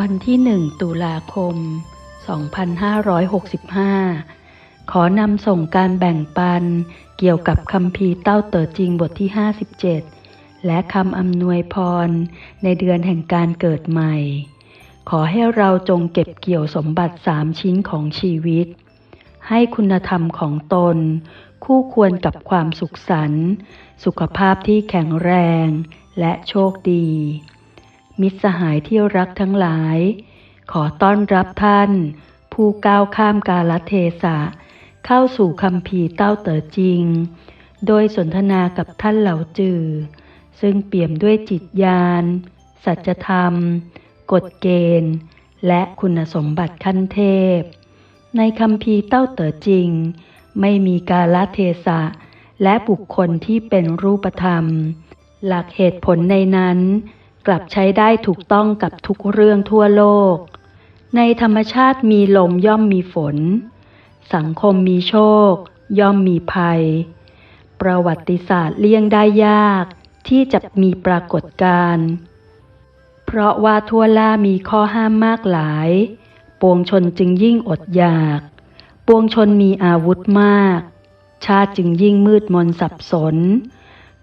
วันที่1ตุลาคม 2565 ขอนำส่งการแบ่งปัน เกี่ยวกับคำพีเต้าเต๋อจริงบทที่ 57 และคำอำนวยพร ในเดือนแห่งการเกิดใหม่ ขอให้เราจงเก็บเกี่ยวสมบัติสามชิ้นของชีวิต ให้คุณธรรมของตน คู่ควรกับความสุขสันต์สุขภาพที่แข็งแรง และโชคดี มิตรสหายที่รักทั้งหลาย ขอต้อนรับท่าน ผู้ก้าวข้ามกาลเทศะ เข้าสู่คำพีเต้าเต๋อจริง โดยสนทนากับท่านเหล่าจือ ซึ่งเปี่ยมด้วยจิตญาณ สัจธรรม กฎเกณฑ์ และคุณสมบัติขั้นเทพ ในคำพีเต้าเต๋อจริง ไม่มีกาลเทศะ และบุคคลที่เป็นรูปธรรม หลักเหตุผลในนั้น กลับใช้ได้ถูกต้องกับทุกเรื่องทั่วโลก ในธรรมชาติมีลมย่อมมีฝน สังคมมีโชค ย่อมมีภัย ประวัติศาสตร์เลี่ยงได้ยากที่จะมีปรากฏการณ์เพราะว่าทั่วล่ามีข้อห้ามมากหลาย ปวงชนจึงยิ่งอดอยาก ปวงชนมีอาวุธมาก ชาติจึงยิ่งมืดมนสับสน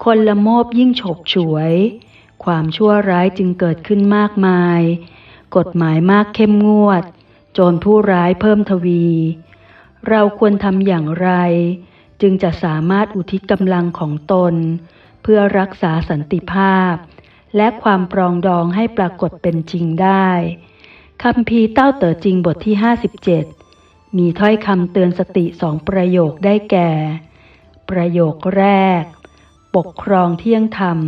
คนละโมบยิ่งฉกฉวย ความชั่วร้ายจึงเกิดขึ้นมากมาย กฎหมายมากเข้มงวด โจรผู้ร้ายเพิ่มทวี เราควรทำอย่างไร จึงจะสามารถอุทิศกำลังของตน เพื่อรักษาสันติภาพ และความปรองดองให้ปรากฏเป็นจริงได้คำพีเต้าเต๋อจริงบทที่ 57 มีถ้อยคำเตือนสติสองประโยคได้แก่ ประโยคแรก ปกครองเที่ยงธรรม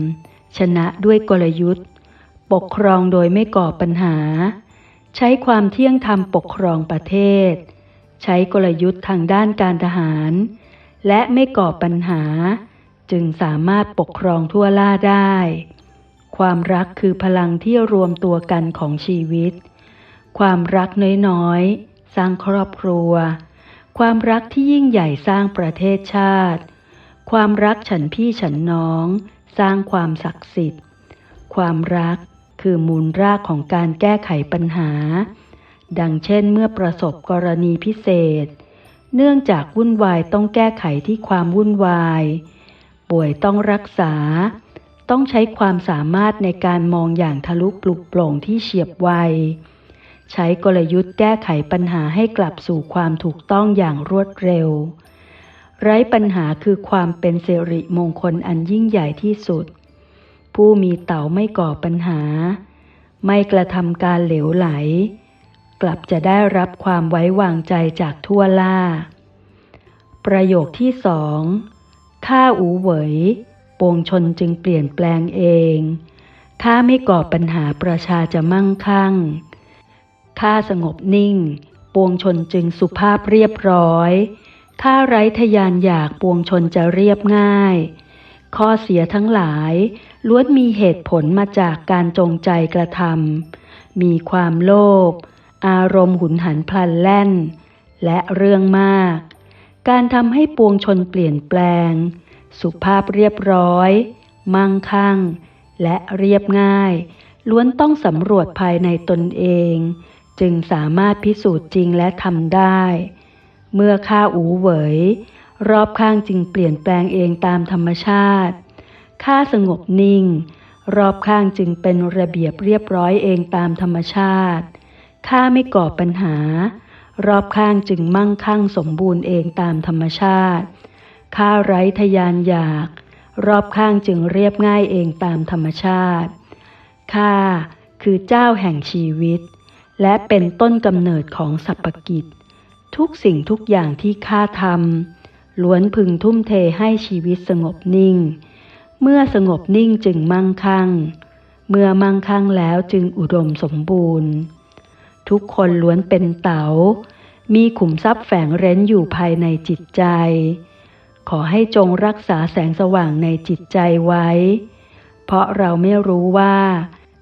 ชนะด้วยกลยุทธ์ ปกครองโดยไม่ก่อปัญหา ใช้ความเที่ยงธรรมปกครองประเทศ ใช้กลยุทธ์ทางด้านการทหาร และไม่ก่อปัญหา จึงสามารถปกครองทั่วล่าได้ ความรักคือพลังที่รวมตัวกันของชีวิต ความรักน้อยๆ สร้างครอบครัว ความรักที่ยิ่งใหญ่สร้างประเทศชาติ ความรักฉันพี่ฉันน้อง สร้างความศักดิ์สิทธิ์ ความรักคือมูลรากของการแก้ไขปัญหา ดังเช่นเมื่อประสบกรณีพิเศษ เนื่องจากวุ่นวายต้องแก้ไขที่ความวุ่นวาย ป่วยต้องรักษา ต้องใช้ความสามารถในการมองอย่างทะลุปลุกโปร่งที่เฉียบไว ใช้กลยุทธ์แก้ไขปัญหาให้กลับสู่ความถูกต้องอย่างรวดเร็ว ไร้ปัญหาคือความเป็นสิริมงคลอันยิ่งใหญ่ที่สุด ผู้มีเต่าไม่ก่อปัญหา ไม่กระทำการเหลวไหล กลับจะได้รับความไว้วางใจจากทั่วล่า ประโยคที่สองข้าอูเหวยปวงชนจึงเปลี่ยนแปลงเองข้าไม่ก่อปัญหาประชาจะมั่งคั่งข้าสงบนิ่ง ปวงชนจึงสุภาพเรียบร้อย ข้าไร้ทยานอยากปวงชนจะเรียบง่าย ข้อเสียทั้งหลายล้วนมีเหตุผลมาจากการจงใจกระทำมีความโลภอารมณ์หุนหันพลันแล่น และเรื่องมาก การทำให้ปวงชนเปลี่ยนแปลง สุภาพเรียบร้อย มั่งคั่ง และเรียบง่าย ล้วนต้องสำรวจภายในตนเอง จึงสามารถพิสูจน์จริงและทำได้ เมื่อข้าอูเหวย รอบข้างจึงเปลี่ยนแปลงเองตามธรรมชาติ ข้าสงบนิ่ง รอบข้างจึงเป็นระเบียบเรียบร้อยเองตามธรรมชาติ ข้าไม่ก่อปัญหา รอบข้างจึงมั่งคั่งสมบูรณ์เองตามธรรมชาติ ข้าไร้ทยานอยาก รอบข้างจึงเรียบง่ายเองตามธรรมชาติ ข้าคือเจ้าแห่งชีวิต และเป็นต้นกำเนิดของสรรพกิจ ทุกสิ่งทุกอย่างที่ข้าทำล้วนพึงทุ่มเทให้ชีวิตสงบนิ่ง เมื่อสงบนิ่งจึงมั่งคั่ง เมื่อมั่งคั่งแล้วจึงอุดมสมบูรณ์ ทุกคนล้วนเป็นเตา๋า มีขุมทรัพย์แฝงเร้นอยู่ภายในจิตใจ ขอให้จงรักษาแสงสว่างในจิตใจไว้ เพราะเราไม่รู้ว่า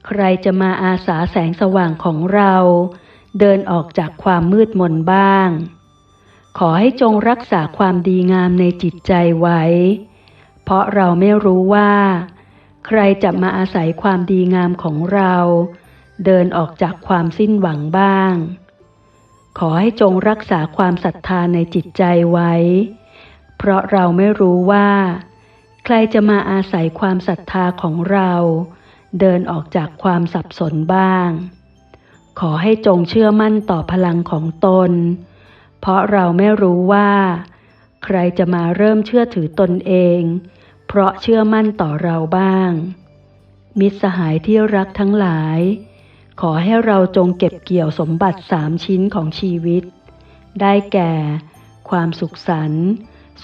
ใครจะมาอาสาแสงสว่างของเรา เดินออกจากความมืดมนบ้าง ขอให้จงรักษาความดีงามในจิตใจไว้ เพราะเราไม่รู้ว่า ใครจะมาอาศัยความดีงามของเรา เดินออกจากความสิ้นหวังบ้าง ขอให้จงรักษาความศรัทธาในจิตใจไว้ เพราะเราไม่รู้ว่า ใครจะมาอาศัยความศรัทธาของเรา เดินออกจากความสับสนบ้าง ขอให้จงเชื่อมั่นต่อพลังของตน เพราะเราไม่รู้ว่า ใครจะมาเริ่มเชื่อถือตนเอง เพราะเชื่อมั่นต่อเราบ้าง มิตรสหายที่รักทั้งหลาย ขอให้เราจงเก็บเกี่ยวสมบัติสามชิ้นของชีวิต ได้แก่ ความสุขสันต์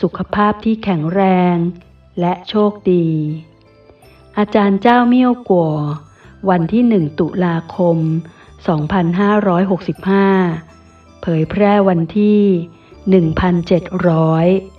สุขภาพที่แข็งแรง และโชคดี อาจารย์เจ้าเมี่ยวกัววันที่หนึ่งตุลาคม 2565 เผยแพร่วันที่ 1700